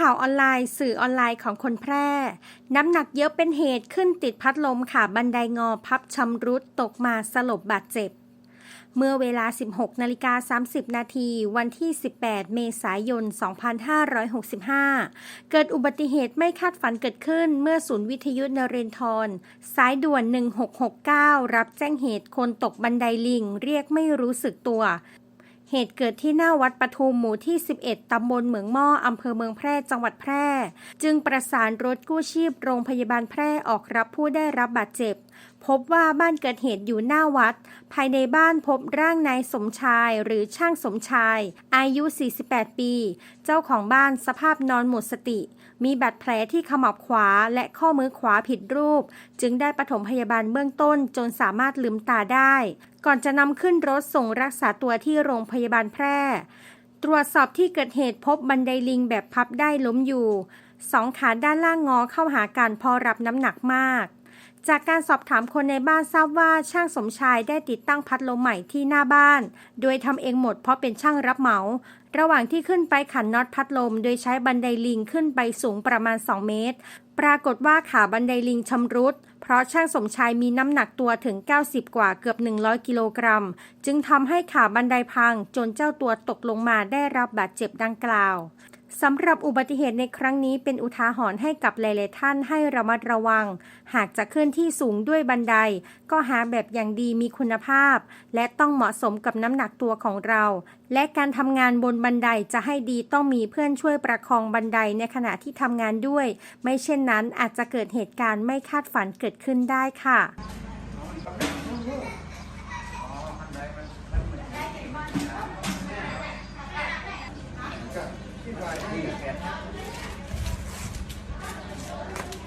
ข่าวออนไลน์ สื่อออนไลน์ของคนแพร่ น้ำหนักเยอะเป็นเหตุขึ้นติดพัดลมค่ะ บันไดงอพับชำรุดตกมาสลบบาดเจ็บ เมื่อเวลา 16นาฬิกา30 นาทีวันที่ 18 เมษายน 2565 เกิดอุบัติเหตุไม่คาดฝันเกิดขึ้น เมื่อศูนย์วิทยุนเรนทรสายด่วน 1669 รับแจ้งเหตุคนตกบันไดลิง เรียกไม่รู้สึกตัว เหตุเกิดที่หน้าวัดปทุมหมู่ที่ 11 ตำบลเหมืองหม้ออำเภอเมืองแพร่ จังหวัดแพร่ จึงประสานรถกู้ชีพโรงพยาบาลแพร่ออกรับผู้ได้รับบาดเจ็บ พบว่าบ้านเกิดเหตุอยู่หน้าวัด ภายในบ้านพบร่างนายสมชายหรือช่างสมชาย อายุ 48 ปี เจ้าของบ้านสภาพนอนหมดสติ มีบาดแผลที่ขมับขวาและข้อมือขวาผิดรูป จึงได้ปฐมพยาบาลเบื้องต้นจนสามารถลืมตาได้ ก่อนจะนำขึ้นรถส่งรักษาตัวที่โรงพยาบาลแพร่ ตรวจสอบที่เกิดเหตุพบบันไดลิงแบบพับได้ล้มอยู่สองขาด้านล่างงอเข้าหากันพอรับน้ำหนักมาก จากการสอบถามคนในบ้านทราบว่าช่างสมชายได้ติดตั้งพัดลมใหม่ที่หน้าบ้าน โดยทำเองหมดเพราะเป็นช่างรับเหมา ระหว่างที่ขึ้นไปขันน็อตพัดลม โดยใช้บันไดลิงขึ้นไปสูงประมาณ 2 เมตร ปรากฏว่าขาบันไดลิงชำรุด เพราะช่างสมชายมีน้ำหนักตัวถึง 90 กว่าเกือบ 100 กิโลกรัม จึงทำให้ขาบันไดพังจนเจ้าตัวตกลงมาได้รับบาดเจ็บดังกล่าว สำหรับอุบัติเหตุในครั้งนี้เป็นอุทาหรณ์ให้กับหลายๆท่านให้ระมัดระวัง หากจะขึ้นที่สูงด้วยบันได ก็หาแบบอย่างดีมีคุณภาพ และต้องเหมาะสมกับน้ำหนักตัวของเรา และการทำงานบนบันไดจะให้ดีต้องมีเพื่อนช่วยประคองบันไดในขณะที่ทำงานด้วย ไม่เช่นนั้นอาจจะเกิดเหตุการณ์ไม่คาดฝันเกิดขึ้นได้ค่ะ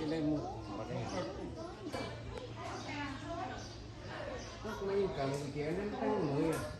มดมาได้ไม่อยู่กับมึง